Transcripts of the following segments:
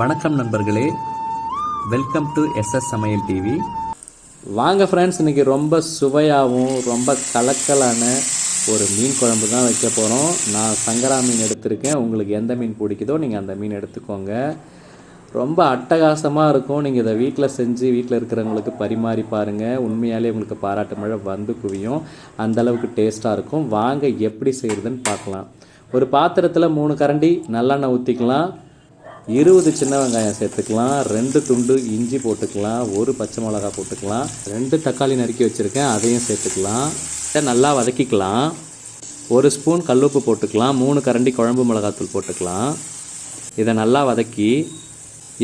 வணக்கம் நண்பர்களே. Welcome to SS சமையல் டிவி வாங்க ஃப்ரெண்ட்ஸ் இன்றைக்கி ரொம்ப சுவையாகவும் ரொம்ப கலக்கலான ஒரு மீன் குழம்பு தான் வைக்க போகிறோம் நான் சங்கரா மீன் எடுத்திருக்கேன். உங்களுக்கு எந்த மீன் பிடிக்குதோ நீங்கள் அந்த மீன் எடுத்துக்கோங்க. ரொம்ப அட்டகாசமாக இருக்கும். நீங்கள் இதை வீட்டில் செஞ்சு வீட்டில் இருக்கிறவங்களுக்கு பரிமாறி பாருங்கள் உண்மையாலே உங்களுக்கு பாராட்டு மழை வந்து குவியும். அந்த அளவுக்கு டேஸ்ட்டாக இருக்கும். வாங்க எப்படி செய்கிறதுன்னு பார்க்கலாம். ஒரு பாத்திரத்தில் மூணு கரண்டி நல்லெண்ணெய் ஊற்றிக்கலாம் இருபது சின்ன வெங்காயம் சேர்த்துக்கலாம் ரெண்டு துண்டு இஞ்சி போட்டுக்கலாம் ஒரு பச்சை மிளகா போட்டுக்கலாம் ரெண்டு தக்காளி நறுக்கி வச்சுருக்கேன் அதையும் சேர்த்துக்கலாம். இதை நல்லா வதக்கிக்கலாம். ஒரு ஸ்பூன் கல்லுப்பு போட்டுக்கலாம் மூணு கரண்டி குழம்பு மிளகாத்தூள் போட்டுக்கலாம். இதை நல்லா வதக்கி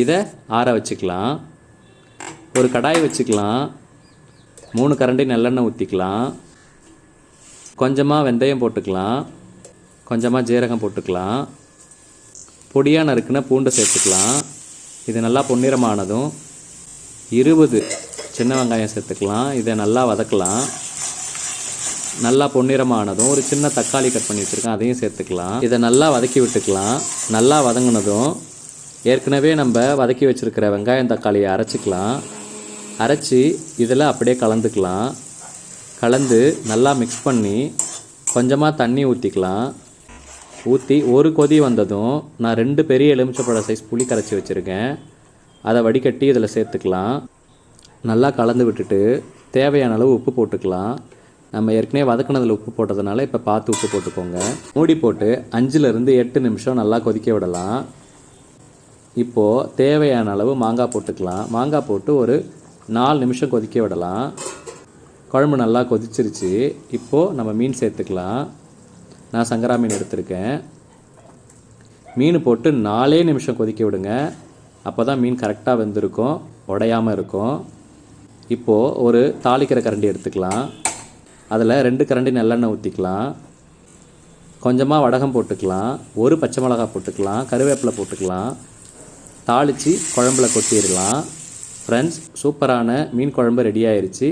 இதை ஆற வச்சுக்கலாம். ஒரு கடாய் வச்சுக்கலாம் மூணு கரண்டி நல்லெண்ணெய் ஊற்றிக்கலாம் கொஞ்சமாக வெந்தயம் போட்டுக்கலாம் கொஞ்சமாக ஜீரகம் போட்டுக்கலாம். பொடியாக நறுக்குன பூண்டு சேர்த்துக்கலாம். இது நல்லா பொன்னிறமானதும் இருபது சின்ன வெங்காயம் சேர்த்துக்கலாம். இதை நல்லா வதக்கலாம். நல்லா பொன்னிறமானதும் ஒரு சின்ன தக்காளி கட் பண்ணி வச்சுருக்கேன் அதையும் சேர்த்துக்கலாம். இதை நல்லா வதக்கி விட்டுக்கலாம். நல்லா வதங்கினதும் ஏற்கனவே நம்ம வதக்கி வச்சுருக்கிற வெங்காயம் தக்காளியை அரைச்சிக்கலாம். அரைச்சி இதில் அப்படியே கலந்துக்கலாம். கலந்து நல்லா மிக்ஸ் பண்ணி கொஞ்சமாக தண்ணி ஊற்றிக்கலாம் ஊற்றி ஒரு கொதி வந்ததும் நான் ரெண்டு பெரிய எலுமிச்சப்பழ சைஸ் புளி கரைச்சி வச்சுருக்கேன். அதை வடிகட்டி இதில் சேர்த்துக்கலாம். நல்லா கலந்து விட்டுட்டு தேவையான அளவு உப்பு போட்டுக்கலாம். நம்ம ஏற்கனவே வதக்குனதில் உப்பு போட்டதுனால இப்போ பார்த்து உப்பு போட்டுக்கோங்க. மூடி போட்டு அஞ்சுலேருந்து எட்டு நிமிஷம் நல்லா கொதிக்க விடலாம். இப்போது தேவையான அளவு மாங்காய் போட்டுக்கலாம். மாங்காய் போட்டு ஒரு நாலு நிமிஷம் கொதிக்க விடலாம். குழம்பு நல்லா கொதிச்சிருச்சு. இப்போது நம்ம மீன் சேர்த்துக்கலாம். நான் சங்கரா மீன் எடுத்திருக்கேன். மீன் போட்டு நாலே நிமிஷம் கொதிக்க விடுங்க. அப்போ தான் மீன் கரெக்டாக வெந்திருக்கும் உடையாமல் இருக்கும். இப்போது ஒரு தாளிக்கிற கரண்டி எடுத்துக்கலாம். அதில் ரெண்டு கரண்டி நல்லெண்ணெய் ஊற்றிக்கலாம் கொஞ்சமாக வடகம் போட்டுக்கலாம். ஒரு பச்சை மிளகா போட்டுக்கலாம். கருவேப்பிலை போட்டுக்கலாம். தாளித்து குழம்புல கொட்டிடலாம். ஃப்ரெண்ட்ஸ் சூப்பரான மீன் குழம்பு ரெடி ஆயிடுச்சு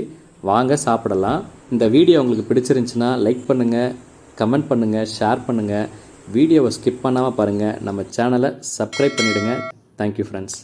வாங்க சாப்பிடலாம். இந்த வீடியோ உங்களுக்கு பிடிச்சிருந்துச்சுன்னா லைக் பண்ணுங்கள் கமெண்ட் பண்ணுங்கள் ஷேர் பண்ணுங்கள் வீடியோவை ஸ்கிப் பண்ணாமல் பாருங்கள் நம்ம சேனலை சப்ஸ்கிரைப் பண்ணிவிடுங்க தேங்க்யூ ஃப்ரெண்ட்ஸ்